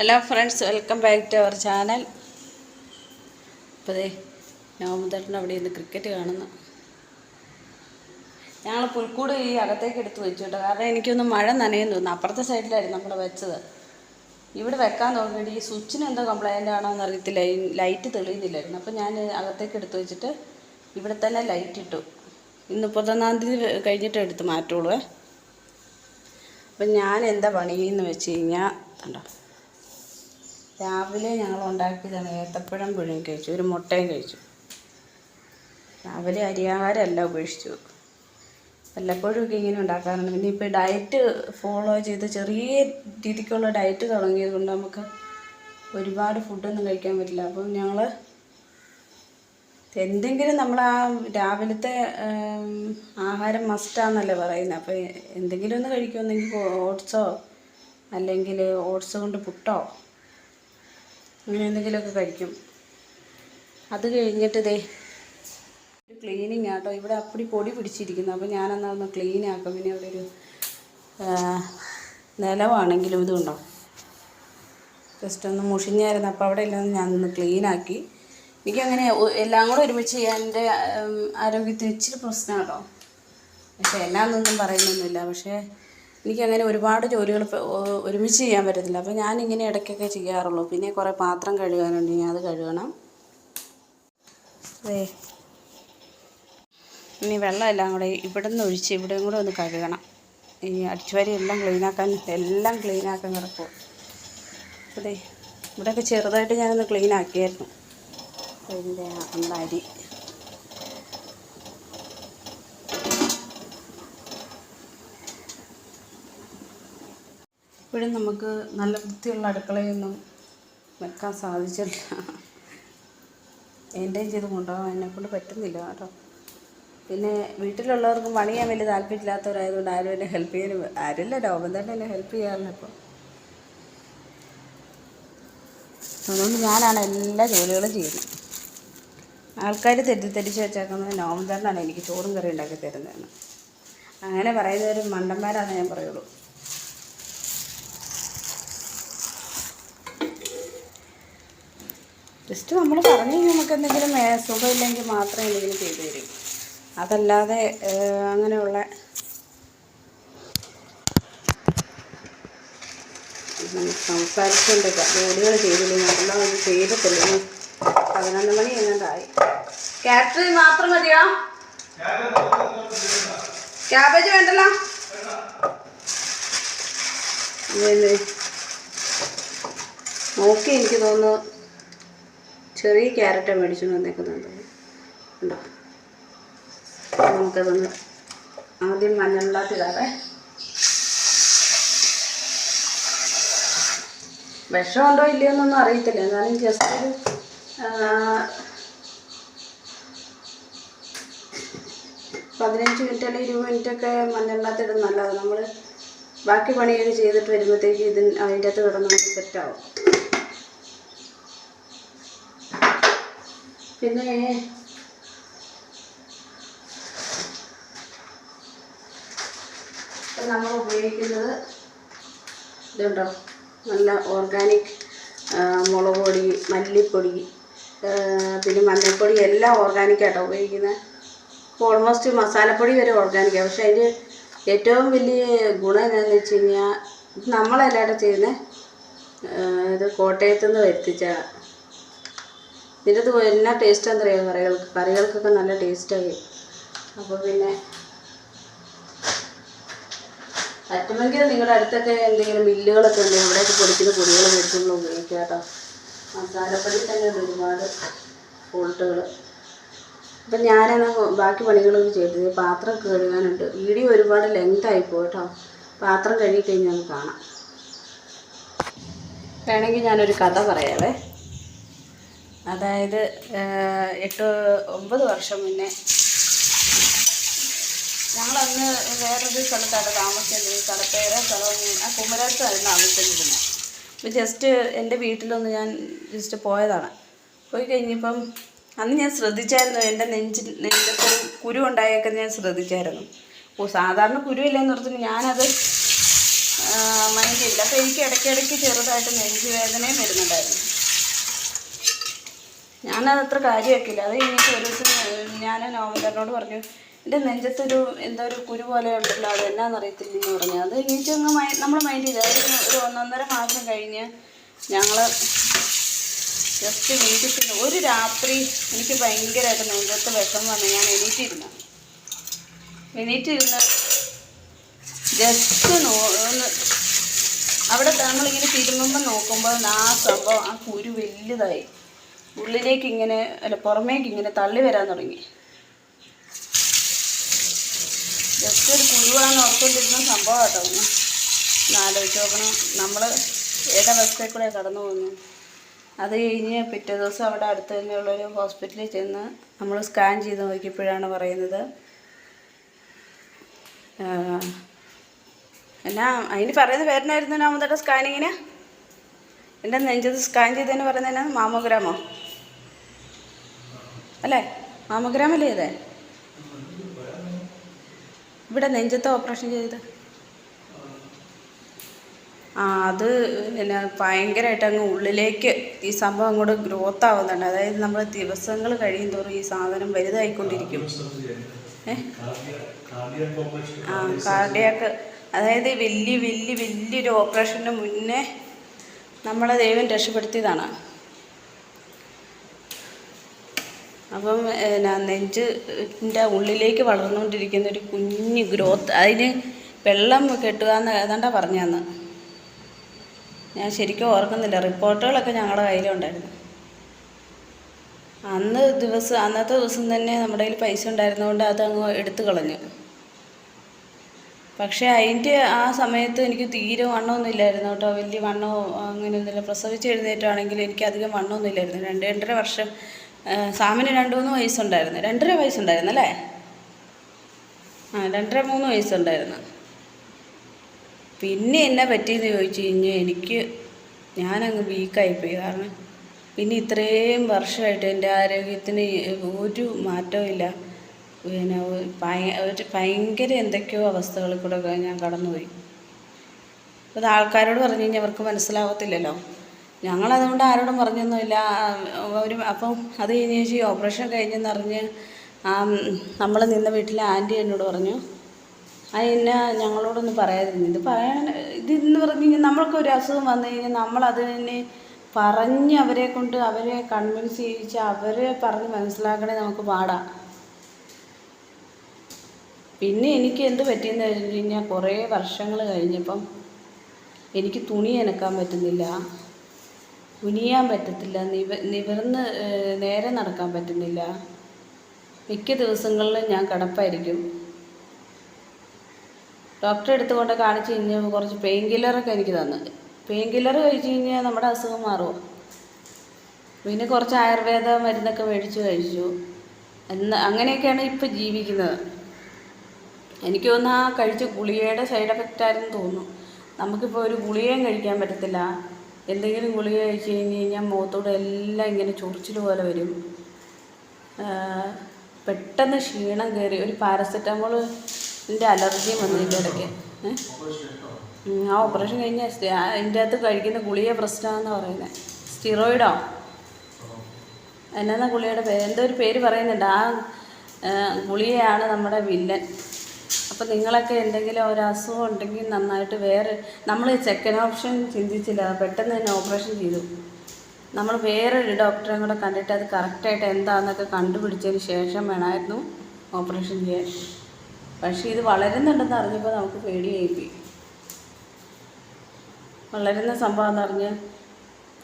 Hello friends welcome back to our channel ഇപ്പോൾ ദേ നോമുതേട്ടൻ അവിടെ ഇരുന്ന് ക്രിക്കറ്റ് കാണുന്നു. ഞങ്ങൾ പുൽക്കൂട് ഈ അകത്തേക്ക് എടുത്ത് വെച്ചു കേട്ടോ. കാരണം എനിക്കൊന്ന് മഴ നനയെന്ന്. തോന്നുന്നു അപ്പുറത്തെ സൈഡിലായിരുന്നു നമ്മൾ വെച്ചത്. ഇവിടെ വെക്കാൻ നോക്കിയിട്ട് ഈ സ്വിച്ചിന് എന്തോ കംപ്ലൈന്റ് ആണോ എന്ന് അറിയത്തില്ല. ഈ ലൈറ്റ് തെളിയുന്നില്ലായിരുന്നു. അപ്പോൾ ഞാൻ അകത്തേക്ക് എടുത്ത് വെച്ചിട്ട് ഇവിടെ തന്നെ ലൈറ്റ് ഇട്ടു. ഇന്ന് മുപ്പത്തൊന്നാം തീയതി കഴിഞ്ഞിട്ട് എടുത്ത് മാറ്റുള്ളൂ. അപ്പം ഞാൻ എന്താ പണിയെന്ന് വെച്ച് കഴിഞ്ഞാൽ കണ്ടോ? രാവിലെ ഞങ്ങൾ ഉണ്ടാക്കിയതാണ് ഏത്തപ്പഴം പുഴുങ്ങി കഴിച്ചു ഒരു മുട്ടയും കഴിച്ചു. രാവിലെ അരിയാഹാരമല്ല ഉപേക്ഷിച്ചു. വല്ലപ്പോഴും ഒക്കെ ഇങ്ങനെ ഉണ്ടാക്കാറുണ്ട്. പിന്നെ ഇപ്പോൾ ഡയറ്റ് ഫോളോ ചെയ്ത് ചെറിയ രീതിക്കുള്ള ഡയറ്റ് തുടങ്ങിയത് കൊണ്ട് നമുക്ക് ഒരുപാട് ഫുഡൊന്നും കഴിക്കാൻ പറ്റില്ല. അപ്പം ഞങ്ങൾ എന്തെങ്കിലും നമ്മൾ ആ രാവിലത്തെ ആഹാരം മസ്റ്റാന്നല്ലേ പറയുന്നത് അപ്പോൾ എന്തെങ്കിലും ഒന്ന് കഴിക്കുമെന്നെങ്കിൽ ഓട്സോ? അല്ലെങ്കിൽ ഓട്സ് കൊണ്ട് പുട്ടോ? അങ്ങനെ എന്തെങ്കിലുമൊക്കെ കഴിക്കും. അത് കഴിഞ്ഞിട്ട് ദേ ഒരു ക്ലീനിങ് ആട്ടോ. ഇവിടെ അപ്പടി പൊടി പിടിച്ചിരിക്കുന്നു. അപ്പോൾ ഞാനെന്നാ ഒന്ന് ക്ലീൻ ആക്കും. പിന്നെ അവിടെ ഒരു നിലവാണെങ്കിലും ഇതുണ്ടോ ജസ്റ്റ് ഒന്ന് മുഷിഞ്ഞായിരുന്നു. അപ്പോൾ അവിടെ എല്ലാം ക്ലീൻ ആക്കി. എനിക്കങ്ങനെ എല്ലാം കൂടെ ഒരുമിച്ച് ചെയ്യാൻ എന്റെ ആരോഗ്യത്തിന് ഇച്ചിരി പ്രശ്നമാണോ പക്ഷേ എന്നാന്നൊന്നും പറയുന്നൊന്നുമില്ല. പക്ഷേ എനിക്കങ്ങനെ ഒരുപാട് ജോലികൾ ഒരുമിച്ച് ചെയ്യാൻ പറ്റത്തില്ല. അപ്പോൾ ഞാനിങ്ങനെ ഇടയ്ക്കൊക്കെ ചെയ്യാറുള്ളൂ. പിന്നെ കുറേ പാത്രം കഴുകാനുണ്ട്. ഞാൻ അത് കഴുകണം. അതെ ഇനി വെള്ളമെല്ലാം കൂടെ ഇവിടെ നിന്ന് ഒഴിച്ച് ഇവിടെയും കൂടെ ഒന്ന് കഴുകണം. ഈ അടിച്ചുവാരി എല്ലാം ക്ലീനാക്കാൻ എല്ലാം ക്ലീനാക്കാൻ കിടക്കും അതെ ഇവിടെയൊക്കെ ചെറുതായിട്ട് ഞാനൊന്ന് ക്ലീനാക്കിയായിരുന്നു. അതിന്റെ നമ്മുടെ അരി. ഇപ്പോഴും നമുക്ക് നല്ല വൃത്തിയുള്ള അടുക്കളയൊന്നും വെക്കാൻ സാധിച്ചില്ല എന്റെയും ചെയ്ത് കൊണ്ടുപോകാൻ എന്നെക്കൊണ്ട് പറ്റുന്നില്ല കേട്ടോ. പിന്നെ വീട്ടിലുള്ളവർക്കും പണി ചെയ്യാൻ വലിയ താല്പര്യമില്ലാത്തവരായതുകൊണ്ട് ആരും എന്നെ ഹെൽപ്പ് ചെയ്യാൻ ആരില്ല രോഗം തന്നെ എന്നെ ഹെൽപ്പ് ചെയ്യാറില്ല ഇപ്പോൾ അതുകൊണ്ട് ഞാനാണ് എല്ലാ ജോലികളും ചെയ്യുന്നത്. ആൾക്കാർ തെറ്റിദ്ധരിച്ച് വെച്ചേക്കുന്നത് നോമ്പന്താണ് എനിക്ക് ചോറും കറി ഉണ്ടാക്കി തരുന്നതെന്ന്. അങ്ങനെ പറയുന്നവർ മണ്ടന്മാരാണെന്ന് ഞാൻ പറയുള്ളൂ. ജസ്റ്റ് നമ്മൾ പറഞ്ഞു കഴിഞ്ഞാൽ നമുക്ക് എന്തെങ്കിലും സുഖമില്ലെങ്കിൽ മാത്രമേ എന്തെങ്കിലും ചെയ്തു തരും. അതല്ലാതെ അങ്ങനെയുള്ള സംസാരിച്ചുകൊണ്ട് ജോലികൾ ചെയ്തില്ലെങ്കിൽ അതെല്ലാം ഒന്ന് ചെയ്തിട്ടില്ല? പതിനൊന്ന് മണി എങ്ങാണ്ടായി. ക്യാരറ്റ് മാത്രം മതിയോ? ക്യാബേജ് വേണ്ടല്ലോ. നോക്കി എനിക്ക് തോന്നുന്നു ചെറിയ ക്യാരറ്റ് മേടിച്ചു വന്നേക്കുന്നത് ഉണ്ടോ നമുക്കതൊന്ന് ആദ്യം മഞ്ഞളിനകത്തിടാവേ വിഷമുണ്ടോ ഇല്ലയോ എന്നൊന്നും അറിയത്തില്ല. എന്നാലും ജസ്റ്റ് ഒരു പതിനഞ്ച് മിനിറ്റ് അല്ലെങ്കിൽ ഇരുപത് മിനിറ്റ് ഒക്കെ മഞ്ഞളിനകത്ത് ഇടുന്നല്ലാതെ നമ്മൾ ബാക്കി പണിയൊക്കെ ചെയ്തിട്ട് വരുമ്പോഴത്തേക്ക് ഇതിന് അതിന്റെ അകത്ത് കിടന്ന് സെറ്റാവും. പിന്നെ നമ്മൾ ഉപയോഗിക്കുന്നത് ഇതുണ്ടോ? നല്ല ഓർഗാനിക് മുളക് പൊടി മല്ലിപ്പൊടി പിന്നെ മഞ്ഞൾപ്പൊടി എല്ലാം ഓർഗാനിക്കായിട്ടാണ് ഉപയോഗിക്കുന്നത്. ഓൾമോസ്റ്റ് മസാലപ്പൊടി വരെ ഓർഗാനിക്കാണ് പക്ഷേ അതിന്റെ ഏറ്റവും വലിയ ഗുണം എന്താണെന്ന് വെച്ച് കഴിഞ്ഞാൽ നമ്മളെല്ലാവരും ചെയ്യുന്നത് ഇത് കോട്ടയത്തു നിന്ന് വരുത്തിച്ചാണ് ഇതിന്റെ അത് എന്നാ ടേസ്റ്റാന്ന് അറിയാം കറികൾക്ക് കറികൾക്കൊക്കെ നല്ല ടേസ്റ്റായി അപ്പോൾ പിന്നെ പറ്റുമെങ്കിൽ നിങ്ങളുടെ അടുത്തൊക്കെ എന്തെങ്കിലും മില്ലുകളൊക്കെ ഉണ്ട്. ഇവിടെയൊക്കെ പൊടിക്കുന്ന പൊടികൾ മേടിച്ചുള്ള ഉപയോഗിക്കുക കേട്ടോ മസാലപ്പൊടി തന്നെ ഉണ്ട് ഒരുപാട് ഫോൾട്ടുകൾ അപ്പം ഞാനെന്നാ ബാക്കി പണികളൊക്കെ ചെയ്തത്. പാത്രം കഴുകാനുണ്ട്. വീഡിയോ ഒരുപാട് ലെങ്ത് ആയിപ്പോ കേട്ടോ. പാത്രം കഴുകി കഴിഞ്ഞാൽ നമുക്ക് കാണാം. വേണമെങ്കിൽ ഞാനൊരു കഥ പറയാവേ. അതായത് എട്ട് ഒമ്പത് വർഷം മുന്നേ ഞങ്ങളന്ന് വേറൊരു സ്ഥലത്താണ് താമസിച്ചിരുന്നത്. സ്ഥലപ്പേര സ്ഥലം ആ കുമരകത്തായിരുന്നു താമസിച്ചിരുന്നത്. അപ്പോൾ ജസ്റ്റ് എന്റെ വീട്ടിലൊന്ന് ഞാൻ ജസ്റ്റ് പോയതാണ്. പോയി കഴിഞ്ഞപ്പം അന്ന് ഞാൻ ശ്രദ്ധിച്ചായിരുന്നു. എന്റെ നെഞ്ചിൽ നെഞ്ചത്തൊരു കുരു ഞാൻ ശ്രദ്ധിച്ചായിരുന്നു. ഓ സാധാരണ കുരു ഇല്ലെന്ന് പറഞ്ഞിട്ട് ഞാനത് മൈൻഡ് ചെയ്തില്ല അപ്പോൾ എനിക്ക് ഇടയ്ക്കിടയ്ക്ക് ചെറുതായിട്ട് നെഞ്ചുവേദനയും വരുന്നുണ്ടായിരുന്നു. ഞാനത് അത്ര കാര്യമാക്കില്ല അത് കഴിഞ്ഞിട്ട് ഒരു ദിവസം ഞാൻ നോവലറിനോട് പറഞ്ഞു എന്റെ നെഞ്ചത്തൊരു എന്തോ ഒരു കുരു പോലെ ഉണ്ടല്ലോ അത് എന്നാന്ന് അറിയത്തില്ലെന്ന് പറഞ്ഞു. അത് എനിക്ക് അങ്ങ് മൈ നമ്മൾ മൈൻഡ് ചെയ്ത്. അതായത് ഒരു ഒന്നൊന്നര മാസം കഴിഞ്ഞ് ഞങ്ങൾ ജസ്റ്റ് വീട്ടിൽ ഒരു രാത്രി എനിക്ക് ഭയങ്കരമായിട്ട് നെഞ്ചത്ത് വിഷം വന്ന് ഞാൻ എണീറ്റിരുന്നു. എണീറ്റിരുന്ന് ജസ്റ്റ് നോ ഒന്ന് അവിടെ നമ്മളിങ്ങനെ തിരുമ്പുമ്പോൾ നോക്കുമ്പോൾ ആ സംഭവം ആ കുരു വലുതായി. ഉള്ളിലേക്ക് ഇങ്ങനെ അല്ല പുറമേക്ക് ഇങ്ങനെ തള്ളി വരാൻ തുടങ്ങി. ജസ്റ്റ് ഒരു കുരുവാണ് ഓർത്തുകൊണ്ടിരുന്ന സംഭവം കേട്ടോ ഒന്ന്. ഒന്ന് ആലോചിച്ച് നോക്കണം. നമ്മൾ ഏതവസ്ഥയിൽ കൂടെ കടന്നു പോകുന്നു. അത് കഴിഞ്ഞ് പിറ്റേ ദിവസം അവിടെ അടുത്ത് തന്നെയുള്ളൊരു ഹോസ്പിറ്റലിൽ ചെന്ന് നമ്മൾ സ്കാൻ ചെയ്ത് നോക്കിയപ്പോഴാണ് പറയുന്നത്. എന്നാ അതിന് പറയുന്ന പേരനായിരുന്നു നാമതയുടെ സ്കാനിങ്ങിന്? എന്റെ നെഞ്ചത്ത് സ്കാൻ ചെയ്തതെന്ന് പറയുന്നത് മാമോഗ്രാമോ? അല്ലേ? മാമോഗ്രാം അല്ലേ ഇതേ? ഇവിടെ നെഞ്ചത്ത് ഓപ്പറേഷൻ ചെയ്ത് ആ അത് പിന്നെ ഭയങ്കരമായിട്ട് അങ്ങ് ഉള്ളിലേക്ക് ഈ സംഭവം അങ്ങോട്ട് ഗ്രോത്ത് ആവുന്നുണ്ട്. അതായത് നമ്മൾ ദിവസങ്ങൾ കഴിയും തോറും ഈ സാധനം വലുതായിക്കൊണ്ടിരിക്കും. ഏ? ആ കാർഡിയാക്ക് അതായത് വലിയ വലിയ വലിയൊരു ഓപ്പറേഷന് മുന്നേ നമ്മളെ ദൈവം രക്ഷപ്പെടുത്തിയതാണ്. അപ്പം എന്നാ നെഞ്ചിന്റെ ഉള്ളിലേക്ക് വളർന്നുകൊണ്ടിരിക്കുന്ന ഒരു കുഞ്ഞ് ഗ്രോത്ത് അതിന് വെള്ളം കെട്ടുക എന്ന് ഏതാണ്ടാ പറഞ്ഞതെന്ന് ഞാൻ ശരിക്കും ഓർക്കുന്നില്ല. റിപ്പോർട്ടുകളൊക്കെ ഞങ്ങളുടെ കയ്യിലുണ്ടായിരുന്നു. അന്ന് ദിവസം അന്നത്തെ ദിവസം തന്നെ നമ്മുടെ കയ്യിൽ പൈസ ഉണ്ടായിരുന്നതുകൊണ്ട് അതങ്ങ് എടുത്തു കളഞ്ഞു. പക്ഷേ അതിന്റെ ആ സമയത്ത് എനിക്ക് തീരെ വണ്ണമൊന്നും ഇല്ലായിരുന്നു കേട്ടോ. വലിയ വണ്ണമോ അങ്ങനെയൊന്നുമില്ല. പ്രസവിച്ച് എഴുന്നേറ്റാണെങ്കിൽ എനിക്ക് അധികം വണ്ണമൊന്നും രണ്ട് രണ്ടര വർഷം സാമിന് രണ്ട് മൂന്ന് വയസ്സുണ്ടായിരുന്നു. രണ്ടര വയസ്സുണ്ടായിരുന്നു അല്ലേ? ആ രണ്ടര മൂന്ന് വയസ്സുണ്ടായിരുന്നു. പിന്നെ എന്നെ പറ്റിയെന്ന് ചോദിച്ചു കഴിഞ്ഞാൽ എനിക്ക് ഞാനങ്ങ് വീക്കായിപ്പോയി. കാരണം പിന്നെ ഇത്രയും വർഷമായിട്ട് എന്റെ ആരോഗ്യത്തിന് ഒരു മാറ്റവും ഇല്ല പിന്നെ ഒരു ഭയ- ഒരു ഭയങ്കര എന്തൊക്കെയോ അവസ്ഥകളിൽ കൂടെ ഞാൻ കടന്നുപോയി. അത് ആൾക്കാരോട് പറഞ്ഞു കഴിഞ്ഞാൽ അവർക്ക് മനസ്സിലാവത്തില്ലല്ലോ. ഞങ്ങളതുകൊണ്ട് ആരോടും പറഞ്ഞൊന്നുമില്ല. ഒരു അപ്പം അത് കഴിഞ്ഞ് ചേച്ചി ഓപ്പറേഷൻ കഴിഞ്ഞെന്നറിഞ്ഞ് ആ നമ്മൾ നിന്ന വീട്ടിലെ ആന്റി എന്നോട് പറഞ്ഞു അതിനെ ഞങ്ങളോടൊന്നും പറയാതിരുന്നു. ഇത് പറയാൻ ഇതെന്ന് പറഞ്ഞു കഴിഞ്ഞാൽ നമ്മൾക്ക് ഒരു അസുഖം വന്നു കഴിഞ്ഞാൽ നമ്മളതിനെ പറഞ്ഞ് അവരെ കൊണ്ട് അവരെ കൺവിൻസ് ചെയ്യിച്ച് അവരെ പറഞ്ഞ് മനസ്സിലാക്കണേ നമുക്ക് പാടാം. പിന്നെ എനിക്ക് എന്ത് പറ്റിയെന്ന് വെച്ച് കഴിഞ്ഞാൽ കുറേ വർഷങ്ങൾ കഴിഞ്ഞപ്പം എനിക്ക് തുണി അനക്കാൻ പറ്റുന്നില്ല. കുനിയാൻ പറ്റത്തില്ല. നിവ നിവർന്ന് നേരെ നടക്കാൻ പറ്റുന്നില്ല. മിക്ക ദിവസങ്ങളിലും ഞാൻ കിടപ്പായിരിക്കും. ഡോക്ടറെ അടുത്ത് കൊണ്ട് കാണിച്ച് കഴിഞ്ഞാൽ കുറച്ച് പെയിൻ കില്ലറൊക്കെ എനിക്ക് തന്നു. പെയിൻ കില്ലർ കഴിച്ച് കഴിഞ്ഞാൽ നമ്മുടെ അസുഖം മാറുമോ പിന്നെ കുറച്ച് ആയുർവേദ മരുന്നൊക്കെ മേടിച്ച് കഴിച്ചു. എന്ന് അങ്ങനെയൊക്കെയാണ് ഇപ്പോൾ ജീവിക്കുന്നത്. എനിക്ക് തോന്നുന്നു ആ കഴിച്ച ഗുളികയുടെ സൈഡ് എഫക്റ്റ് ആയിരുന്നു തോന്നുന്നു. നമുക്കിപ്പോൾ ഒരു ഗുളികയും കഴിക്കാൻ പറ്റത്തില്ല. എന്തെങ്കിലും ഗുളിക കഴിച്ച് കഴിഞ്ഞ് കഴിഞ്ഞാൽ മുഖത്തോടെ എല്ലാം ഇങ്ങനെ ചൊറിച്ചിൽ പോലെ വരും. പെട്ടെന്ന് ക്ഷീണം കയറി ഒരു പാരസെറ്റമോളിന്റെ അലർജിയും വന്നു ഇതിന്റെ ഇടയ്ക്ക് ആ ഓപ്പറേഷൻ കഴിഞ്ഞ അതിന്റെ അകത്ത് കഴിക്കുന്ന ഗുളിക പ്രശ്നമാണെന്ന് പറയുന്നത് സ്റ്റിറോയിഡോ എന്നാ ഗുളിയുടെ പേര് എന്തോ ഒരു പേര് പറയുന്നുണ്ട്. ആ ഗുളിയാണ് നമ്മുടെ വില്ലൻ അപ്പം നിങ്ങളൊക്കെ എന്തെങ്കിലും ഒരു അസുഖം ഉണ്ടെങ്കിൽ നന്നായിട്ട് വേറെ നമ്മൾ സെക്കൻഡ് ഓപ്ഷൻ ചിന്തിച്ചില്ല. പെട്ടെന്ന് തന്നെ ഓപ്പറേഷൻ ചെയ്തു. നമ്മൾ വേറൊരു ഡോക്ടറെ കൂടെ കണ്ടിട്ട് അത് കറക്റ്റായിട്ട് എന്താണെന്നൊക്കെ കണ്ടുപിടിച്ചതിന് ശേഷം വേണമായിരുന്നു ഓപ്പറേഷൻ ചെയ്യാൻ. പക്ഷേ ഇത് വളരുന്നുണ്ടെന്ന് അറിഞ്ഞപ്പോൾ നമുക്ക് പേടിയായിപ്പോയി. വളരുന്ന സംഭവം എന്നറിഞ്ഞ്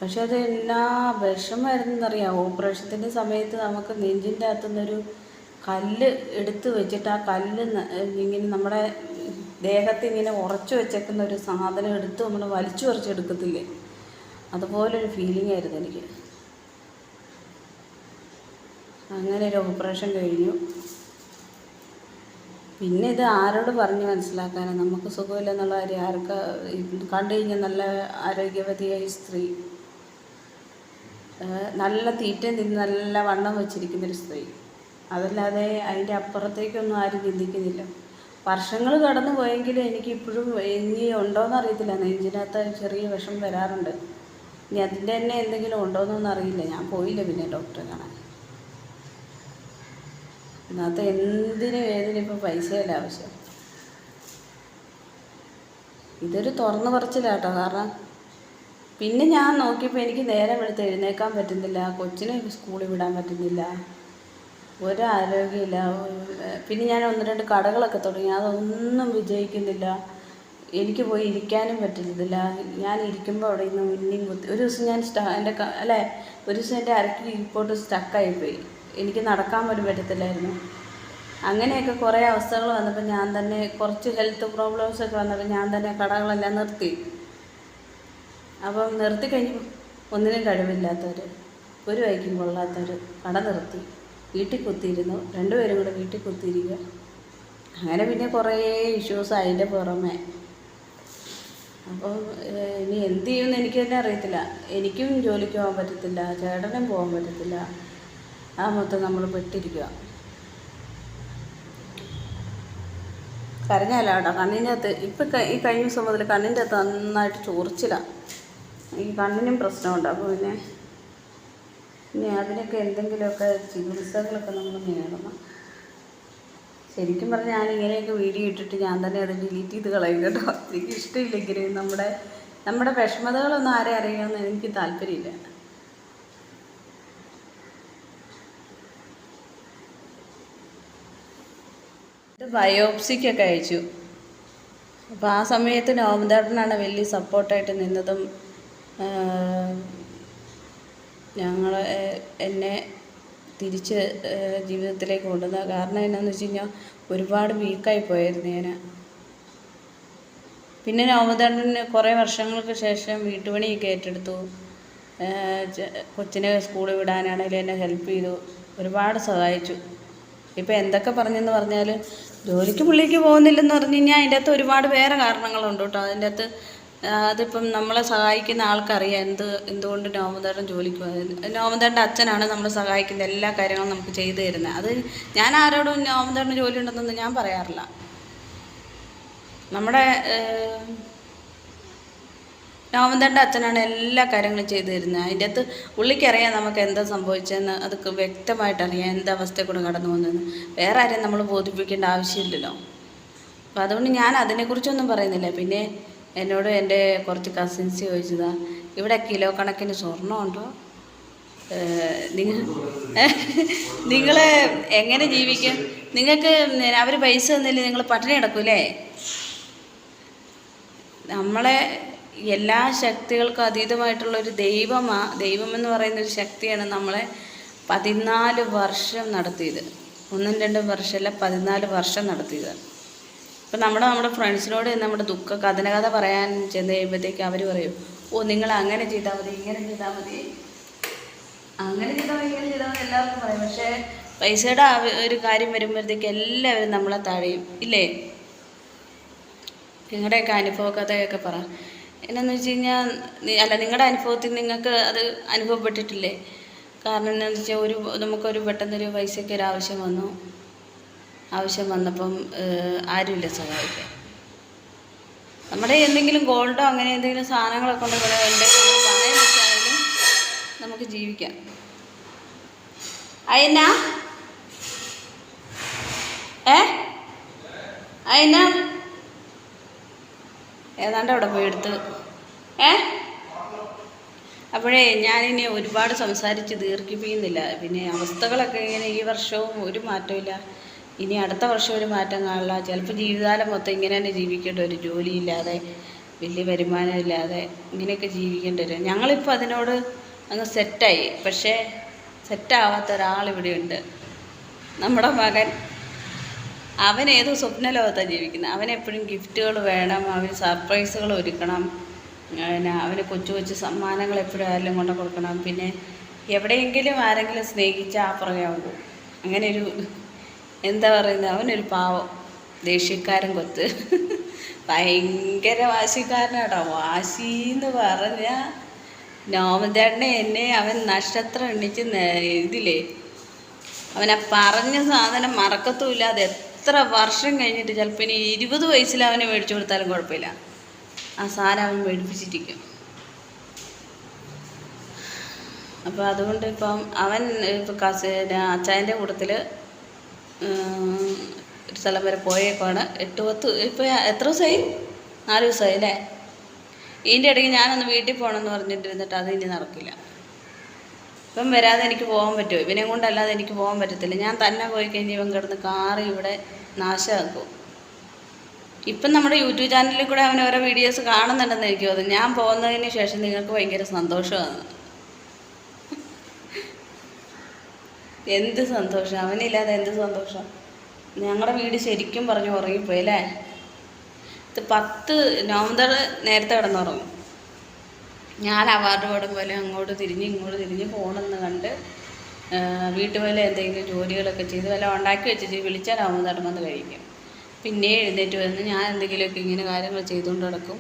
പക്ഷെ അത് എന്നാ വിഷമായിരുന്നെന്നറിയാം ഓപ്പറേഷത്തിന്റെ സമയത്ത് നമുക്ക് നെഞ്ചിന്റെ അകത്തുനിന്നൊരു കല്ല് എടുത്ത് വെച്ചിട്ട് ആ കല്ല് ഇങ്ങനെ നമ്മുടെ ദേഹത്തിങ്ങനെ ഉറച്ചു വെച്ചേക്കുന്ന ഒരു സാധനം എടുത്ത് നമ്മൾ വലിച്ചു പറിച്ചെടുക്കത്തില്ലേ അതുപോലൊരു ഫീലിംഗ് ആയിരുന്നു എനിക്ക്. അങ്ങനെ ഒരു ഓപ്പറേഷൻ കഴിഞ്ഞു. പിന്നെ ഇത് ആരോട് പറഞ്ഞ് മനസ്സിലാക്കാനാണ് നമുക്ക് സുഖമില്ലെന്നുള്ള കാര്യം ആർക്ക്? കണ്ടു കഴിഞ്ഞാൽ നല്ല ആരോഗ്യവതിയായ സ്ത്രീ. നല്ല തീറ്റ നിന്ന് നല്ല വണ്ണം വെച്ചിരിക്കുന്നൊരു സ്ത്രീ. അതല്ലാതെ അതിന്റെ അപ്പുറത്തേക്കൊന്നും ആരും ചിന്തിക്കുന്നില്ല. വർഷങ്ങൾ കടന്നു പോയെങ്കിലും എനിക്കിപ്പോഴും ഇനി ഉണ്ടോയെന്ന് അറിയത്തില്ല. നെഞ്ചിനകത്ത് ചെറിയ വിഷം വരാറുണ്ട്. ഇനി അതിന്റെ തന്നെ എന്തെങ്കിലും ഉണ്ടോയെന്നൊന്നും അറിയില്ല. ഞാൻ പോയില്ല പിന്നെ ഡോക്ടറെ കാണാൻ. അതിനകത്ത് എന്തിനും ഏതിനും ഇപ്പോൾ പൈസയല്ല ആവശ്യം? ഇതൊരു തുറന്നു പറച്ചിലാട്ടോ. കാരണം പിന്നെ ഞാൻ നോക്കിയപ്പോൾ എനിക്ക് നേരം വെളുത്ത് എഴുന്നേക്കാൻ പറ്റുന്നില്ല. കൊച്ചിനെ സ്കൂളിൽ വിടാൻ പറ്റുന്നില്ല. ഒരാരോഗ്യമില്ല. ഒരു- പിന്നെ ഞാൻ ഒന്ന് രണ്ട് കടകളൊക്കെ തുടങ്ങി. അതൊന്നും വിജയിക്കുന്നില്ല. എനിക്ക് പോയി ഇരിക്കാനും പറ്റുന്നില്ല. ഞാൻ ഇരിക്കുമ്പോൾ അവിടെ നിന്ന് മിന്നിയും കുത്തി ഒരു ദിവസം ഞാൻ സ്റ്റ എന്റെ അല്ലേ? ഒരു ദിവസം എന്റെ അരക്കിൽ ഇപ്പോട്ട് സ്റ്റക്കായിപ്പോയി എനിക്ക് നടക്കാൻ പോലും പറ്റത്തില്ലായിരുന്നു. അങ്ങനെയൊക്കെ കുറേ അവസ്ഥകൾ വന്നപ്പോൾ ഞാൻ തന്നെ കുറച്ച് ഹെൽത്ത് പ്രോബ്ലംസ് ഒക്കെ വന്നപ്പോൾ ഞാൻ തന്നെ കടകളെല്ലാം നിർത്തി. അപ്പം നിർത്തി കഴിഞ്ഞപ്പോൾ ഒന്നിനും കഴിവില്ലാത്തവർ ഒരു വൈക്കും കൊള്ളാത്തവർ കട നിർത്തി. വീട്ടിൽ കുത്തിയിരുന്നു. രണ്ടുപേരും കൂടെ വീട്ടിൽ കുത്തിയിരിക്കുക. അങ്ങനെ പിന്നെ കുറേ ഇഷ്യൂസ് അതിന്റെ പുറമെ. അപ്പം ഇനി എന്ത് ചെയ്യുമെന്ന് എനിക്ക് തന്നെ അറിയത്തില്ല. എനിക്കും ജോലിക്ക് പോകാൻ പറ്റത്തില്ല ചേട്ടനും പോകാൻ പറ്റത്തില്ല. ആ മൊത്തം നമ്മൾ പെട്ടിരിക്കുക. കരഞ്ഞല്ല കണ്ണിന്റെ അകത്ത് ഇപ്പം ഈ കഴിഞ്ഞ ദിവസം മുതൽ കണ്ണിന്റെ അകത്ത് നന്നായിട്ട് ചോർച്ചിലാണ് ഈ കണ്ണിനും പ്രശ്നമുണ്ട്. അപ്പോൾ പിന്നെ ഇനി അതിനൊക്കെ എന്തെങ്കിലുമൊക്കെ ചികിത്സകളൊക്കെ നമ്മൾ നേടണം. ശരിക്കും പറഞ്ഞാൽ ഞാൻ ഇങ്ങനെയൊക്കെ വീഡിയോ ഇട്ടിട്ട് ഞാൻ തന്നെ അത് ഡിലീറ്റ് ചെയ്ത് കളയും കേട്ടോ. എനിക്ക് ഇഷ്ടമില്ലെങ്കിൽ നമ്മുടെ നമ്മുടെ വിഷമതകളൊന്നും ആരെ അറിയണമെന്ന് എനിക്ക് താല്പര്യമില്ല. ബയോപ്സിക്കൊക്കെ അയച്ചു. അപ്പോൾ ആ സമയത്ത് നോമന്തേട്ടനാണ് വലിയ സപ്പോർട്ടായിട്ട് നിന്നതും ഞങ്ങൾ എന്നെ തിരിച്ച് ജീവിതത്തിലേക്ക് കൊണ്ടുവന്നത് കാരണം എന്നാന്ന് വെച്ച് കഴിഞ്ഞാൽ ഒരുപാട് വീക്കായി പോയായിരുന്നു ഞാൻ പിന്നെ നോമന്തേട്ടന് കുറേ വർഷങ്ങൾക്ക് ശേഷം വീട്ടുപണിയൊക്കെ ഏറ്റെടുത്തു. കൊച്ചിനെ സ്കൂളിൽ വിടാനാണെങ്കിലും എന്നെ ഹെൽപ്പ് ചെയ്തു. ഒരുപാട് സഹായിച്ചു. ഇപ്പം എന്തൊക്കെ പറഞ്ഞെന്ന് പറഞ്ഞാൽ ജോലിക്ക് പുള്ളിക്ക് പോകുന്നില്ലെന്ന് പറഞ്ഞു കഴിഞ്ഞാൽ അതിന്റെ അകത്ത് ഒരുപാട് വേറെ കാരണങ്ങളുണ്ട് കേട്ടോ. അതിന്റെ അകത്ത് അതിപ്പം നമ്മളെ സഹായിക്കുന്ന ആൾക്കറിയാം എന്ത് എന്തുകൊണ്ട് നോമന്തേട്ടൻ ജോലിക്ക് പോയത്. നോമന്തേട്ടന്റെ അച്ഛനാണ് നമ്മളെ സഹായിക്കുന്ന എല്ലാ കാര്യങ്ങളും നമുക്ക് ചെയ്തു തരുന്നത്. അത് ഞാൻ ആരോടും നോമന്തേട്ടന് ജോലി ഉണ്ടെന്നൊന്നും ഞാൻ പറയാറില്ല. നമ്മുടെ നോമന്തേട്ടന്റെ അച്ഛനാണ് എല്ലാ കാര്യങ്ങളും ചെയ്തു തരുന്നത്. അതിന്റെ അകത്ത് പുള്ളിക്കറിയാം നമുക്ക് എന്താ സംഭവിച്ചതെന്ന്. അത് വ്യക്തമായിട്ടറിയാം എന്ത് അവസ്ഥയിൽ കൂടെ കടന്നു പോകുന്നതെന്ന്. വേറെ ആരെയും നമ്മൾ ബോധിപ്പിക്കേണ്ട ആവശ്യമില്ലല്ലോ. അപ്പം അതുകൊണ്ട് ഞാൻ അതിനെക്കുറിച്ചൊന്നും പറയുന്നില്ല. പിന്നെ എന്നോട് എന്റെ കുറച്ച് കസിൻസ് ചോദിച്ചതാ ഇവിടെ കിലോ കണക്കിന് സ്വർണമുണ്ടോ നിങ്ങൾ നിങ്ങൾ എങ്ങനെ ജീവിക്കും? നിങ്ങൾക്ക് അവർ പൈസ തന്നില്ലേ? നിങ്ങൾ പട്ടിണി കിടക്കൂലേ? നമ്മളെ എല്ലാ ശക്തികൾക്കും അതീതമായിട്ടുള്ള ഒരു ദൈവമാ ദൈവം എന്ന് പറയുന്ന ഒരു ശക്തിയാണ് നമ്മളെ പതിനാല് വർഷം നടത്തിയത്. ഒന്നും രണ്ടും വർഷമല്ല പതിനാല് വർഷം നടത്തിയത്. അപ്പം നമ്മുടെ നമ്മുടെ ഫ്രണ്ട്സിനോട് നമ്മുടെ ദുഃഖ കഥനകഥ പറയാൻ ചെന്ന് കഴിയുമ്പോഴത്തേക്ക് അവർ പറയും ഓ നിങ്ങൾ അങ്ങനെ ചെയ്താൽ മതി ഇങ്ങനെ ചെയ്താൽ മതി. അങ്ങനെ ചെയ്താൽ മതി ഇങ്ങനെ ചെയ്താൽ മതി എല്ലാവർക്കും പറയും. പക്ഷേ പൈസയുടെ ഒരു കാര്യം വരുമ്പോഴത്തേക്ക് എല്ലാവരും നമ്മളെ താഴെയും ഇല്ലേ? നിങ്ങളുടെയൊക്കെ അനുഭവ കഥയൊക്കെ പറ. എന്നാന്ന് വെച്ച് കഴിഞ്ഞാൽ അല്ല നിങ്ങളുടെ അനുഭവത്തിൽ നിങ്ങൾക്ക് അത് അനുഭവപ്പെട്ടിട്ടില്ലേ? കാരണം എന്താണെന്ന് വെച്ചാൽ ഒരു നമുക്കൊരു പെട്ടെന്നൊരു പൈസയ്ക്ക് ഒരു ആവശ്യം വന്നു. ആവശ്യം വന്നപ്പം ആരുമില്ല സഹായിക്കാൻ നമ്മുടെ എന്തെങ്കിലും ഗോൾഡോ അങ്ങനെ എന്തെങ്കിലും സാധനങ്ങളൊക്കെ കൊണ്ട് ഇവിടെ എന്തെങ്കിലും നമുക്ക് ജീവിക്കാം. അയന ഏ? അയന ഏതാണ്ട് അവിടെ പോയി എടുത്ത്. ഏ? അപ്പോഴേ ഞാനിനി ഒരുപാട് സംസാരിച്ച് ദീർഘിപ്പിക്കുന്നില്ല. പിന്നെ അവസ്ഥകളൊക്കെ ഇങ്ങനെ ഈ വർഷവും ഒരു മാറ്റമില്ല ഇനി അടുത്ത വർഷം ഒരു മാറ്റം കാണില്ല. ചിലപ്പോൾ ജീവിതകാലം മൊത്തം ഇങ്ങനെ തന്നെ ജീവിക്കേണ്ട ഒരു ജോലിയില്ലാതെ വലിയ വരുമാനം ഇല്ലാതെ ഇങ്ങനെയൊക്കെ ജീവിക്കേണ്ടി വരും. ഞങ്ങളിപ്പോൾ അതിനോട് അങ്ങ് സെറ്റായി. പക്ഷേ സെറ്റാവാത്ത ഒരാളിവിടെ ഉണ്ട്. നമ്മുടെ മകൻ. അവൻ ഏതോ സ്വപ്നലോകത്താണ് ജീവിക്കുന്നത്. അവനെപ്പോഴും ഗിഫ്റ്റുകൾ വേണം. അവന് സർപ്രൈസുകൾ ഒരുക്കണം. പിന്നെ അവന് കൊച്ചു കൊച്ചു സമ്മാനങ്ങൾ എപ്പോഴും ആരെങ്കിലും കൊണ്ട് കൊടുക്കണം. പിന്നെ എവിടെയെങ്കിലും ആരെങ്കിലും സ്നേഹിച്ചാൽ ആ പുറകെ അവൻ പോകും അങ്ങനെ ഒരു എന്താ പറയുന്നത് അവനൊരു പാവം. ദേഷ്യക്കാരൻ കൊത്ത്. ഭയങ്കര വാശിക്കാരനാട്ടോ. വാശി എന്ന് പറഞ്ഞാൽ നോമചേട്ടനെ എന്നെ അവൻ നക്ഷത്രം എണ്ണിച്ച് ഇതിലേ അവനെ പറഞ്ഞ സാധനം മറക്കത്തുമില്ല അത് എത്ര വർഷം കഴിഞ്ഞിട്ട് ചിലപ്പോൾ ഇനി ഇരുപത് വയസ്സിൽ അവനെ മേടിച്ചു കൊടുത്താലും കുഴപ്പമില്ല. ആ സാധനം അവൻ മേടിപ്പിച്ചിരിക്കും. അപ്പോൾ അതുകൊണ്ട് ഇപ്പം അവൻ ഇപ്പം കസ അച്ചായന്റെ കൂട്ടത്തിൽ ഒരു സ്ഥലം വരെ പോയേക്കാണ് എട്ട് പത്ത് ഇപ്പോൾ എത്ര ദിവസമായി നാല് ദിവസമായി അല്ലേ? ഇതിന്റെ ഇടയ്ക്ക് ഞാനൊന്ന് വീട്ടിൽ പോകണമെന്ന് പറഞ്ഞിട്ടിരുന്നിട്ട് അത് ഇനി നടക്കില്ല. ഇപ്പം വരാതെ എനിക്ക് പോകാൻ പറ്റുമോ? ഇവനെ കൊണ്ടല്ലാതെ എനിക്ക് പോകാൻ പറ്റത്തില്ല. ഞാൻ തന്നെ പോയി കഴിഞ്ഞ് ഇവൻ കിടന്ന് കാറ് ഇവിടെ നാശമാക്കും. ഇപ്പം നമ്മുടെ യൂട്യൂബ് ചാനലിൽ കൂടെ അവൻ ഓരോ വീഡിയോസ് കാണുന്നുണ്ടെന്ന് എനിക്ക് തോന്നുന്നു ഞാൻ പോകുന്നതിന് ശേഷം നിങ്ങൾക്ക് ഭയങ്കര സന്തോഷമാണ്. എന്ത് സന്തോഷം. അവനില്ലാതെ എന്ത് സന്തോഷം? ഞങ്ങളുടെ വീട് ശരിക്കും പറഞ്ഞു ഉറങ്ങിപ്പോയി അല്ലേ? ഇത് പത്ത് നവംബർ നേരത്തെ കിടന്നുറങ്ങും. ഞാൻ അവാർഡ് പാടും പോലെ അങ്ങോട്ട് തിരിഞ്ഞ് ഇങ്ങോട്ട് തിരിഞ്ഞ് ഫോണെന്ന് കണ്ട് വീട്ടു പോലെ എന്തെങ്കിലും ജോലികളൊക്കെ ചെയ്ത് വല്ല ഉണ്ടാക്കി വെച്ചിട്ട് വിളിച്ചാൽ നവംബർ വന്ന് കഴിക്കും. പിന്നെ എഴുന്നേറ്റ് വന്ന് ഞാൻ എന്തെങ്കിലുമൊക്കെ ഇങ്ങനെ കാര്യങ്ങൾ ചെയ്തുകൊണ്ട് നടക്കും.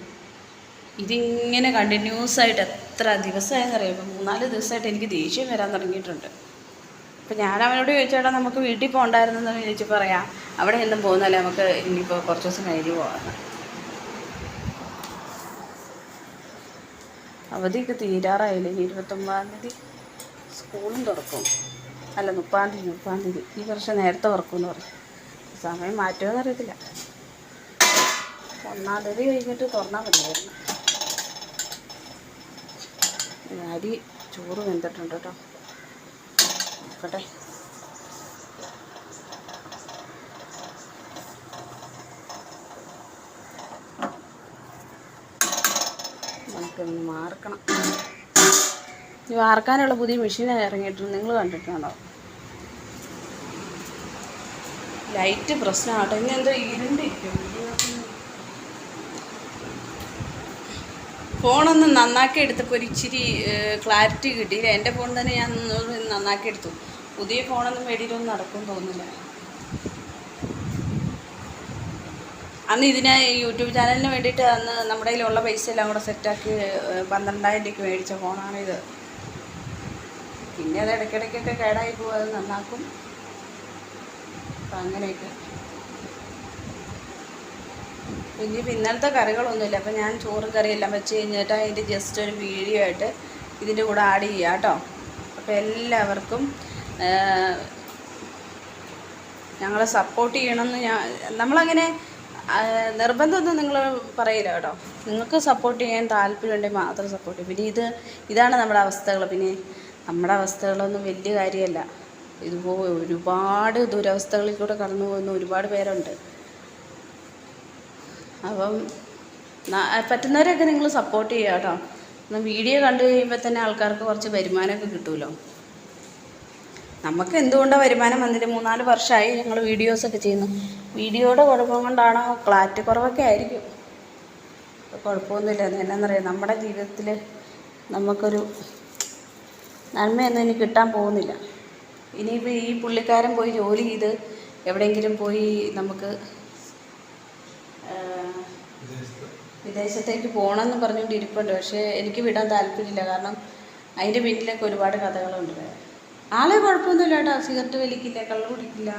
ഇതിങ്ങനെ കണ്ടിന്യൂസ് ആയിട്ട് എത്ര ദിവസമായെന്നറിയാം? ഇപ്പം മൂന്നാൽ ദിവസമായിട്ട് എനിക്ക് ദേഷ്യം വരാൻ തുടങ്ങിയിട്ടുണ്ട്. അപ്പം ഞാൻ അവനോട് ചോദിച്ചേട്ടാ നമുക്ക് വീട്ടിൽ പോകണ്ടായിരുന്നെന്ന് ചോദിച്ച് പറയാം. അവിടെ എന്തും പോകുന്നല്ലേ നമുക്ക് ഇനിയിപ്പോൾ കുറച്ച് ദിവസം കഴിഞ്ഞ് പോകാം അവധിയൊക്കെ തീരാറായില്ലേ? ഇരുപത്തൊമ്പതാം തീയതി സ്കൂളും തുറക്കും. അല്ല മുപ്പാം തീയതി മുപ്പാം തീയതി. ഈ വർഷം നേരത്തെ തുറക്കും എന്ന് പറഞ്ഞു. സമയം മാറ്റുമെന്ന് അറിയത്തില്ല. ഒന്നാം തീയതി കഴിഞ്ഞിട്ട് തുറന്നാൽ മതിയായിരുന്നു അരി ചോറ് വെന്തിട്ടുണ്ട് കേട്ടോ. നോക്കട്ടെ നമുക്കൊന്ന് മാർക്കണം ഈ വാർക്കാനുള്ള പുതിയ മെഷീൻ ഇറങ്ങിയിട്ടുണ്ട്. നിങ്ങൾ കണ്ടിട്ടുണ്ടോ? ലൈറ്റ് പ്രശ്നമാട്ടോ ഇനി എന്തോ ഇരുണ്ടിരിക്കും ഫോണൊന്ന് നന്നാക്കി എടുത്തപ്പോൾ ഒരു ഇച്ചിരി ക്ലാരിറ്റി കിട്ടിയില്ല. എന്റെ ഫോൺ തന്നെ ഞാൻ നന്നാക്കി എടുത്തു. പുതിയ ഫോണൊന്നും മേടിയിട്ടൊന്നും നടക്കും തോന്നുന്നില്ല. അന്ന് ഇതിനെ യൂട്യൂബ് ചാനലിന് വേണ്ടിയിട്ട് അന്ന് നമ്മുടെ കയ്യിലുള്ള പൈസ എല്ലാം കൂടെ സെറ്റാക്കി പന്ത്രണ്ടായിരം രൂപയ്ക്ക് മേടിച്ച ഫോണാണിത് പിന്നെ അത് ഇടയ്ക്കിടയ്ക്കൊക്കെ കേടായി പോകും അത് നന്നാക്കും. അപ്പം അങ്ങനെയൊക്കെ. ഇനി ഇന്നലത്തെ കറികളൊന്നുമില്ല. അപ്പം ഞാൻ ചോറും കറിയെല്ലാം വെച്ച് കഴിഞ്ഞിട്ട് അതിന്റെ ജസ്റ്റ് ഒരു വീഡിയോ ആയിട്ട് ഇതിന്റെ കൂടെ ആഡ് ചെയ്യുക കേട്ടോ. അപ്പോൾ എല്ലാവർക്കും ഞങ്ങളെ സപ്പോർട്ട് ചെയ്യണമെന്ന് ഞാൻ നമ്മളങ്ങനെ നിർബന്ധമൊന്നും നിങ്ങൾ പറയില്ല കേട്ടോ. നിങ്ങൾക്ക് സപ്പോർട്ട് ചെയ്യാൻ താല്പര്യമുണ്ടെങ്കിൽ മാത്രം സപ്പോർട്ട് ചെയ്യും. പിന്നെ ഇത് ഇതാണ് നമ്മുടെ അവസ്ഥകൾ. പിന്നെ നമ്മുടെ അവസ്ഥകളൊന്നും വലിയ കാര്യമല്ല. ഇതുപോലെ ഒരുപാട് ദുരവസ്ഥകളിൽ കൂടെ കടന്നു പോകുന്ന ഒരുപാട് പേരുണ്ട്. അപ്പം പറ്റുന്നവരെയൊക്കെ നിങ്ങൾ സപ്പോർട്ട് ചെയ്യുക കേട്ടോ എന്നാൽ വീഡിയോ കണ്ടു കഴിയുമ്പോൾ തന്നെ ആൾക്കാർക്ക് കുറച്ച് വരുമാനമൊക്കെ കിട്ടുമല്ലോ നമുക്ക് എന്തുകൊണ്ടാണ് വരുമാനം വന്നിട്ട് മൂന്നാൽ വർഷമായി ഞങ്ങൾ വീഡിയോസൊക്കെ ചെയ്യുന്നു. വീഡിയോയുടെ കുഴപ്പം കൊണ്ടാണോ ക്ലാറ്റ് കുറവൊക്കെ ആയിരിക്കും. കുഴപ്പമൊന്നുമില്ല. എന്നാന്നറിയാം? നമ്മുടെ ജീവിതത്തിൽ നമുക്കൊരു നന്മയൊന്നും ഇനി കിട്ടാൻ പോകുന്നില്ല. ഇനിയിപ്പോൾ ഈ പുള്ളിക്കാരൻ പോയി ജോലി ചെയ്ത് എവിടെയെങ്കിലും പോയി നമുക്ക് വിദേശത്തേക്ക് പോകണമെന്ന് പറഞ്ഞുകൊണ്ട് ഇരിപ്പുണ്ട്. പക്ഷേ എനിക്ക് വിടാൻ താല്പര്യമില്ല. കാരണം അതിന്റെ പിന്നിലൊക്കെ ഒരുപാട് കഥകളുണ്ട്. ആളെ കുഴപ്പമൊന്നുമില്ല കേട്ടോ. സിഗരറ്റ് വലിക്കില്ല കള്ളു കുടിക്കില്ല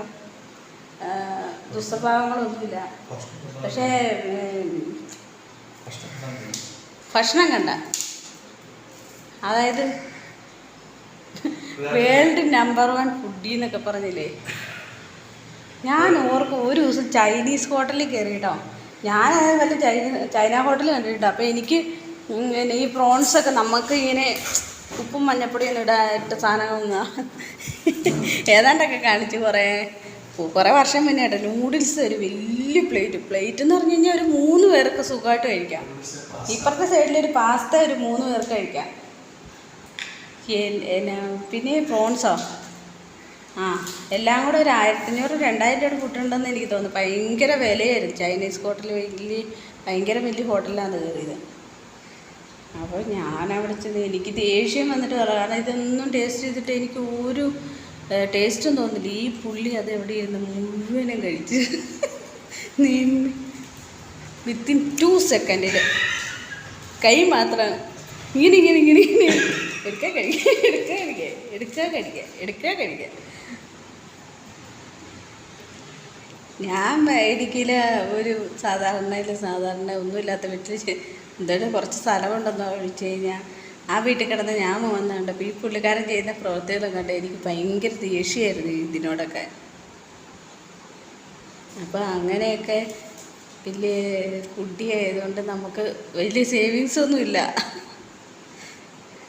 ദുസ്വഭാവങ്ങളൊന്നുമില്ല. പക്ഷേ ഭക്ഷണം കണ്ട. അതായത് വേൾഡ് നമ്പർ വൺ ഫുഡി എന്നൊക്കെ പറഞ്ഞില്ലേ? ഞാൻ ഓർക്കും ഒരു ദിവസം ചൈനീസ് ഹോട്ടലിൽ കയറി കേട്ടോ. ഞാൻ വല്ല ചൈന ചൈന ഹോട്ടൽ കണ്ടിട്ടുണ്ട്? അപ്പോൾ എനിക്ക് പിന്നെ ഈ പ്രോൺസൊക്കെ നമുക്ക് ഇങ്ങനെ ഉപ്പും മഞ്ഞപ്പൊടിയും ഇടാ ഇട്ട സാധനങ്ങളൊന്നും ഏതാണ്ടൊക്കെ കാണിച്ച് കുറേ. കുറേ വർഷം മുന്നേ കേട്ടോ നൂഡിൽസ് ഒരു വലിയ പ്ലേറ്റ്. പ്ലേറ്റ് എന്ന് പറഞ്ഞു കഴിഞ്ഞാൽ ഒരു മൂന്ന് പേർക്ക് സുഖമായിട്ട് കഴിക്കാം. ഇപ്പുറത്തെ സൈഡിൽ ഒരു പാസ്ത ഒരു മൂന്ന് പേർക്ക് കഴിക്കാം. പിന്നെ പ്രോൺസോ? ആ എല്ലാം കൂടെ ഒരു ആയിരത്തഞ്ഞൂറ് രണ്ടായിരം രൂപയുടെ ഫുഡുണ്ടെന്ന് എനിക്ക് തോന്നുന്നു. ഭയങ്കര വിലയായിരുന്നു. ചൈനീസ് ഹോട്ടൽ വലിയ ഭയങ്കര വലിയ ഹോട്ടലാണ് കയറിയത്. അപ്പോൾ ഞാൻ അവിടെ ചെന്ന് എനിക്ക് ദേഷ്യം വന്നിട്ട് പറയാം കാരണം ഇതൊന്നും ടേസ്റ്റ് ചെയ്തിട്ട് എനിക്ക് ഒരു ടേസ്റ്റും തോന്നില്ല ഈ പുള്ളി അത് എവിടെ ഇരുന്ന് മുഴുവനും കഴിച്ച്. വിത്തിൻ ടു സെക്കൻഡിൽ കൈ മാത്രം ഇങ്ങനെ ഇങ്ങനെ ഇങ്ങനെ ഇങ്ങനെ എടുക്കാൻ കഴിക്കുക എടുക്കാൻ കഴിക്കുക എടുക്കാൻ കഴിക്കുക എടുക്കാൻ കഴിക്കുക ഞാൻ ഇടുക്കിയിൽ ഒരു സാധാരണയിൽ സാധാരണ ഒന്നുമില്ലാത്ത വീട്ടിൽ എന്തായാലും കുറച്ച് സ്ഥലമുണ്ടെന്ന് ഒഴിച്ചു കഴിഞ്ഞാൽ ആ വീട്ടിൽ കിടന്ന് ഞാൻ വന്നുണ്ട് അപ്പോൾ ഈ പുള്ളിക്കാരൻ ചെയ്യുന്ന പ്രവൃത്തികളും കണ്ട് എനിക്ക് ഭയങ്കര ദേഷ്യമായിരുന്നു ഇതിനോടൊക്കെ. അപ്പോൾ അങ്ങനെയൊക്കെ വലിയ കുട്ടിയായതുകൊണ്ട് നമുക്ക് വലിയ സേവിങ്സ് ഒന്നുമില്ല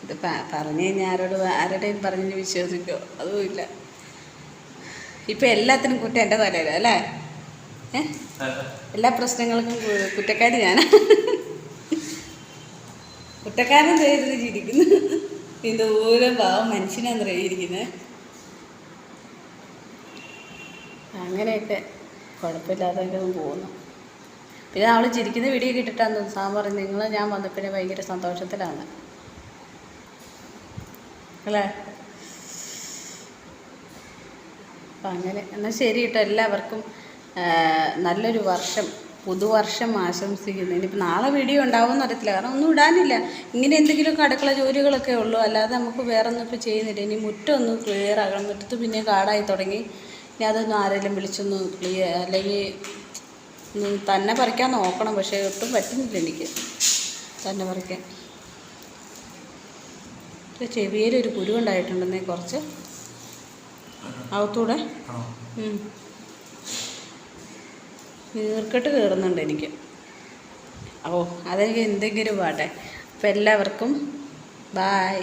ഇത് പറഞ്ഞു കഴിഞ്ഞാൽ ആരോട് ആരുടെയും പറഞ്ഞു വിശ്വസിക്കോ? അതുമില്ല ഇപ്പം എല്ലാത്തിനും കുറ്റം എന്റെ തലയില അല്ലേ? എല്ലാ പ്രശ്നങ്ങൾക്കും കുറ്റക്കാരി ഞാൻ കുറ്റക്കാരൻ ചെയ്തത് ചിരിക്കുന്നു. ഇതുപോലെ പാവം മനുഷ്യനാന്ന് ഇരിക്കുന്നത് അങ്ങനെയൊക്കെ കുഴപ്പമില്ലാതെ അങ്ങ് പോകുന്നു. പിന്നെ അവൾ ചിരിക്കുന്ന വീഡിയോ കിട്ടിട്ടാന്ന് സാർ പറഞ്ഞു നിങ്ങൾ ഞാൻ വന്നപ്പോഴേ ഭയങ്കര സന്തോഷത്തിലാണ്. അല്ലേ? അപ്പം അങ്ങനെ. എന്നാൽ ശരി കേട്ടോ. എല്ലാവർക്കും നല്ലൊരു വർഷം പുതുവർഷം ആശംസിക്കുന്നു. ഇനിയിപ്പോൾ നാളെ വീഡിയോ ഉണ്ടാവുമെന്ന് അറിയത്തില്ല. കാരണം ഒന്നും ഇടാനില്ല. ഇങ്ങനെ എന്തെങ്കിലുമൊക്കെ അടുക്കള ജോലികളൊക്കെ ഉള്ളൂ. അല്ലാതെ നമുക്ക് വേറെ ഒന്നും ഇപ്പോൾ ചെയ്യുന്നില്ല. ഇനി മുറ്റം ഒന്ന് ക്ലിയർ ആകണം മുറ്റത്ത് പിന്നെ കാടായി തുടങ്ങി. ഇനി അതൊന്ന് ആരെങ്കിലും വിളിച്ചൊന്ന് ക്ലിയർ അല്ലെങ്കിൽ തന്നെ പറിക്കാൻ നോക്കണം. പക്ഷേ ഒട്ടും പറ്റുന്നില്ല എനിക്ക് തന്നെ പറിക്കാൻ. ചെവിയിലൊരു കുരു ഉണ്ടായിട്ടുണ്ടെന്നേ കുറച്ച് അകത്തൂടെ. നീർക്കെട്ട് കയറുന്നുണ്ട് എനിക്ക്. ഓ അതെനിക്ക് എന്തെങ്കിലും പാട്ടെ. അപ്പം എല്ലാവർക്കും ബായ്.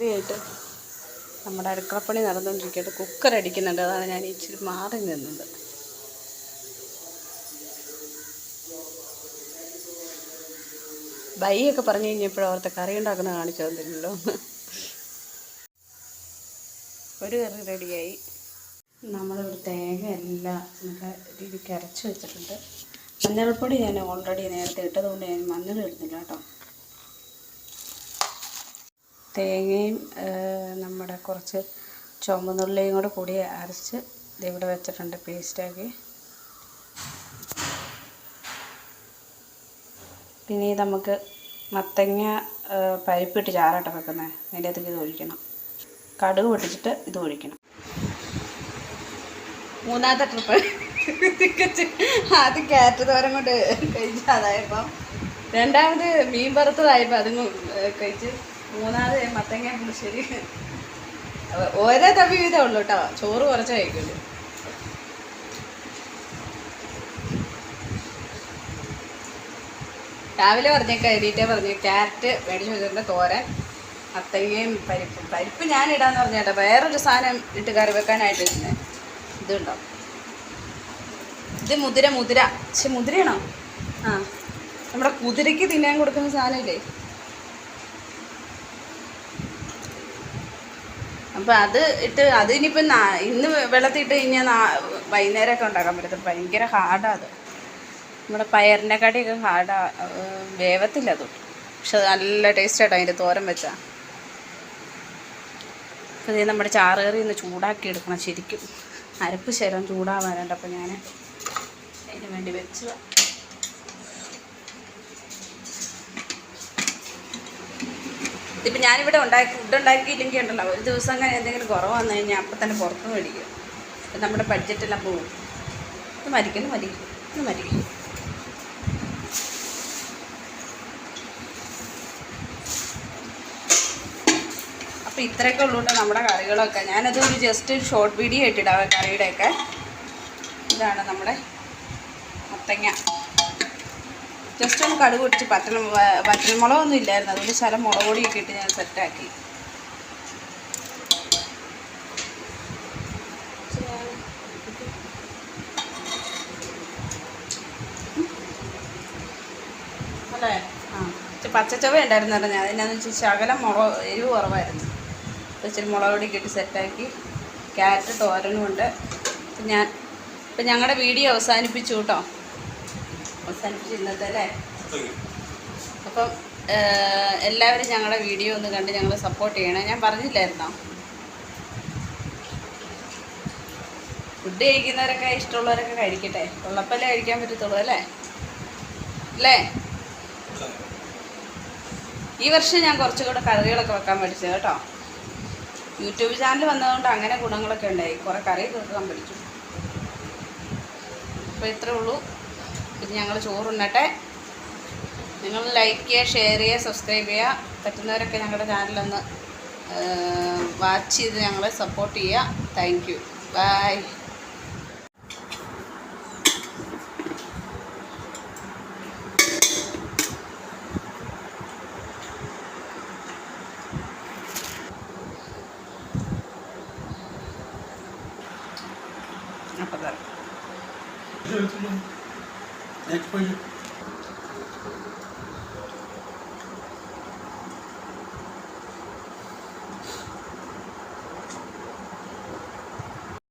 വെറുതെയായിട്ട് നമ്മുടെ അടുക്കളപ്പണി നടന്നുകൊണ്ടിരിക്കുകയാണ്. കുക്കർ അടിക്കുന്നുണ്ട്. അതാണ് ഞാൻ ഇച്ചിരി മാറി നിന്നത്. ബൈയൊക്കെ പറഞ്ഞു കഴിഞ്ഞപ്പോഴും അവിടുത്തെ കറി ഉണ്ടാക്കുന്ന കാണിച്ചു തന്നില്ലല്ലോ. ഒരു കറി റെഡിയായി. നമ്മളിവിടെ തേങ്ങ എല്ലാം നല്ല രീതിക്ക് അരച്ച് വെച്ചിട്ടുണ്ട്. മഞ്ഞൾപ്പൊടി ഞാൻ ഓൾറെഡി നേരത്തെ ഇട്ടതുകൊണ്ട് ഞാൻ മഞ്ഞൾ ഇടുന്നില്ല കേട്ടോ. തേങ്ങയും നമ്മുടെ കുറച്ച് ചുമന്നുള്ളിയും കൂടെ കൂടി അരച്ച് ഇവിടെ വെച്ചിട്ടുണ്ട് പേസ്റ്റാക്കി പിന്നെ നമുക്ക് മത്തങ്ങ പരിപ്പിട്ട് ചാറാട്ട വെക്കുന്നത് അതിന്റെ അകത്തേക്ക് ഇത് ഒഴിക്കണം. കടുക് പൊട്ടിച്ചിട്ട് ഇത് ഒഴിക്കണം. മൂന്നാമത്തെ ട്രിപ്പ് ആദ്യം കാറ്റ് തോരം കൊണ്ട് കഴിച്ചതായപ്പം രണ്ടാമത് മീൻ വറുത്തതായപ്പോൾ അതും കഴിച്ച്. മൂന്നാമത് മത്തങ്ങ പുളിശ്ശേരി ഓരോ തവി വീതമേ ഉള്ളൂ കേട്ടോ. ചോറ് കുറച്ച് കഴിക്കുള്ളൂ. രാവിലെ പറഞ്ഞ കയറിയിട്ടേ പറഞ്ഞു ക്യാരറ്റ് മേടിച്ച് വെച്ചിട്ടുണ്ട് തോരൻ അത്തങ്ങയും പരിപ്പും. പരിപ്പ് ഞാൻ ഇടാന്ന് പറഞ്ഞേട്ടാ വേറൊരു സാധനം ഇട്ട് കറി വെക്കാനായിട്ട് ഇരുന്നേ ഇതുണ്ടോ? ഇത് മുതിര മുതിര. പക്ഷെ മുതിരയാണോ? ആ. നമ്മുടെ കുതിരയ്ക്ക് തിന്നാൻ കൊടുക്കുന്ന സാധനമില്ലേ? അപ്പം അത് ഇട്ട് അതിനിപ്പം നാ- ഇന്ന് വെള്ളത്തിൽ ഇട്ട് കഴിഞ്ഞാൽ നാ- വൈകുന്നേരമൊക്കെ ഉണ്ടാക്കാൻ പറ്റത്തില്ല. ഭയങ്കര ഹാർഡാണ് അത്. നമ്മുടെ പയറിന്റെ കടിയൊക്കെ ഹാർഡാ വേവത്തില്ല അത്. പക്ഷെ അത് നല്ല ടേസ്റ്റ് ആട്ടോ അതിന്റെ തോരൻ വെച്ചാൽ അപ്പോൾ ഇത് നമ്മുടെ ചാറുകറി ഒന്ന് ചൂടാക്കി എടുക്കണം ശരിക്കും. അരപ്പ് ശരം ചൂടാവാനുണ്ട് അപ്പോൾ ഞാൻ അതിന് വേണ്ടി വെച്ചതാണ് ഇതിപ്പോൾ ഞാനിവിടെ ഉണ്ടാക്കി ഫുഡ് ഉണ്ടാക്കിയില്ലെങ്കിൽ ഉണ്ടല്ലോ. ഒരു ദിവസം അങ്ങനെ എന്തെങ്കിലും കുറവ് വന്നു കഴിഞ്ഞാൽ അപ്പം തന്നെ പുറത്ത് മേടിക്കും. അപ്പം നമ്മുടെ ബഡ്ജറ്റെല്ലാം പോകും. ഇത് മരിക്കും മരിക്കും ഇത് മരിക്കും അപ്പോൾ ഇത്രയൊക്കെ ഉള്ളൂ കേട്ടോ നമ്മുടെ കറികളൊക്കെ. ഞാനത് ഒരു ജസ്റ്റ് ഷോർട്ട് വീഡിയോ ആയിട്ടിടാം കറിയുടെയൊക്കെ. ഇതാണ് നമ്മുടെ മത്തങ്ങ. ജസ്റ്റ് ഒന്ന് കടുക് പിടിച്ച് പറ്റൽ പറ്റൽമുളകൊന്നും ഇല്ലായിരുന്നു. അതുകൊണ്ട് ശലം മുളക് പൊടിയൊക്കെ ഇട്ട് ഞാൻ സെറ്റാക്കി. അല്ലേ? ആ. ഇച്ചിരി പച്ചച്ചവ ഉണ്ടായിരുന്നല്ലോ ഞാൻ. അതിനാന്ന് വെച്ചാൽ ശകലം മുളക് എരിവ് കുറവായിരുന്നു. ഇച്ചിരി മുളക് പൊടി ഇട്ട് സെറ്റാക്കി. ക്യാരറ്റ് തോരനുമുണ്ട് ഉണ്ട്. ഞാൻ ഇപ്പം ഞങ്ങളുടെ വീഡിയോ അവസാനിപ്പിച്ചു കേട്ടോ. അവസാനിപ്പിച്ചു ഇന്നത്തെ അല്ലേ അപ്പം എല്ലാവരും ഞങ്ങളുടെ വീഡിയോ ഒന്ന് കണ്ട് ഞങ്ങൾ സപ്പോർട്ട് ചെയ്യണേ. ഞാൻ പറഞ്ഞില്ലായിരുന്നോ? ഫുഡ് കഴിക്കുന്നവരൊക്കെ ഇഷ്ടമുള്ളവരൊക്കെ കഴിക്കട്ടെ. ഉള്ളപ്പല്ലേ കഴിക്കാൻ പറ്റത്തുള്ളൂ അല്ലേ? അല്ലേ? ഈ വർഷം ഞാൻ കുറച്ചുകൂടെ കറികളൊക്കെ വെക്കാൻ പഠിച്ചത് കേട്ടോ. യൂട്യൂബ് ചാനൽ വന്നതുകൊണ്ട് അങ്ങനെ ഗുണങ്ങളൊക്കെ ഉണ്ടായി. കുറേ കറി വെക്കാൻ പഠിച്ചു. അപ്പോൾ ഇത്രേ ഉള്ളൂ. പിന്നെ ഞങ്ങൾ ചോറുണ്ണട്ടെ. നിങ്ങൾ ലൈക്ക് ചെയ്യുക ഷെയർ ചെയ്യുക സബ്സ്ക്രൈബ് ചെയ്യുക. പറ്റുന്നവരൊക്കെ ഞങ്ങളുടെ ചാനലൊന്ന് വാച്ച് ചെയ്ത് ഞങ്ങളെ സപ്പോർട്ട് ചെയ്യുക. Thank you by